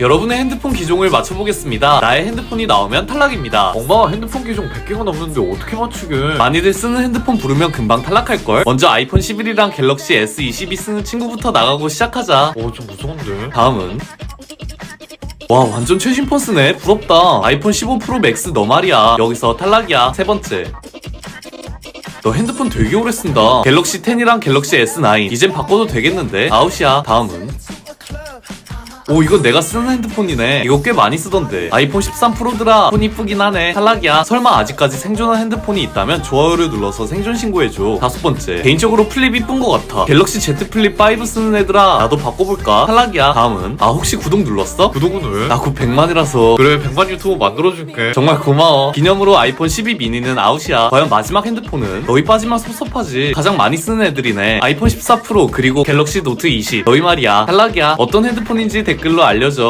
여러분의 핸드폰 기종을 맞춰보겠습니다. 나의 핸드폰이 나오면 탈락입니다. 엄마 핸드폰 기종 100개가 넘는데 어떻게 맞추게? 많이들 쓰는 핸드폰 부르면 금방 탈락할걸? 먼저 아이폰 11이랑 갤럭시 S22 쓰는 친구부터 나가고 시작하자. 어 좀 무서운데. 다음은 와 완전 최신 폰 쓰네 부럽다 아이폰 15 프로 맥스 너 말이야 여기서 탈락이야 세 번째 너 핸드폰 되게 오래 쓴다 갤럭시 10이랑 갤럭시 S9 이젠 바꿔도 되겠는데 아웃이야 다음은 오 이건 내가 쓰는 핸드폰이네. 이거 꽤 많이 쓰던데. 아이폰 13 프로드라. 폰 이쁘긴 하네. 탈락이야. 설마 아직까지 생존한 핸드폰이 있다면 좋아요를 눌러서 생존 신고해줘. 다섯 번째. 개인적으로 플립 이쁜 것 같아. 갤럭시 Z 플립 5 쓰는 애들아. 나도 바꿔볼까? 탈락이야. 다음은. 아 혹시 구독 눌렀어? 구독은 왜? 나곧 100만이라서. 그래 100만 유튜브 만들어줄게. 정말 고마워. 기념으로 아이폰 12 미니는 아웃이야. 과연 마지막 핸드폰은? 너희 빠지만 섭섭하지. 가장 많이 쓰는 애들이네. 아이폰 14 프로 그리고 갤럭시 노트 20 너희 말이야. 탈락이야. 어떤 핸드폰인지 댓글 로 알려줘